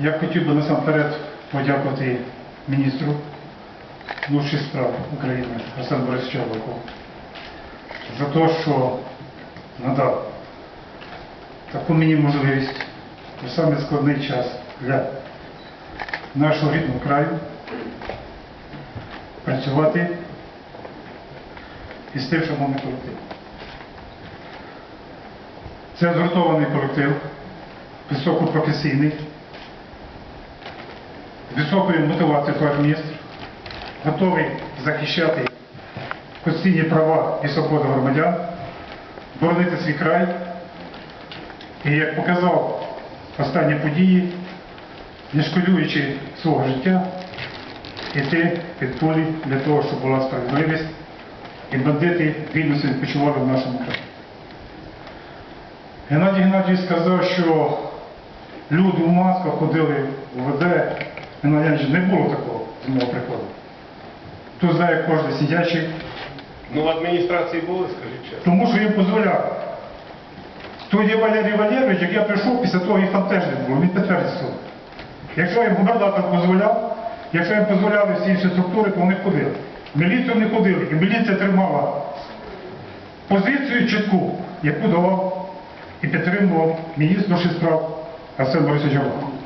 Я хотів би насамперед подякувати міністру внутрішніх справ України Арсену Борисовичу Авакову за те, що надав таку мені можливість у самий складний час для нашого рідного краю працювати із тим, що шановний колектив. Це згуртований колектив, високопрофесійний, високою мотивацією як готовий захищати конституційні права і свободи громадян, боронити свій край. І як показав останні події, не шкодуючи свого життя, йти під пулі для того, щоб була справедливість і бандити вільно собі відпочивали в нашому краї. Геннадій Геннадійович сказав, що люди в масках ходили в ВД. Геннадій Геннадійович, не було такого з мого приходу. Тут знає кожен сидячий, Ну, в адміністрації були, скажіть чесно. тому що їм дозволяв. Є Валерій Валерійович, як я прийшов, після того їх там теж не було, він підтвердить слово. Якщо їм губернатор дозволяв, якщо їм дозволяли всі інші структури, то вони ходили. Міліцію не ходили, і міліція тримала позицію чітку, яку давав і підтримував міністр справ Арсен Борисович Аваков.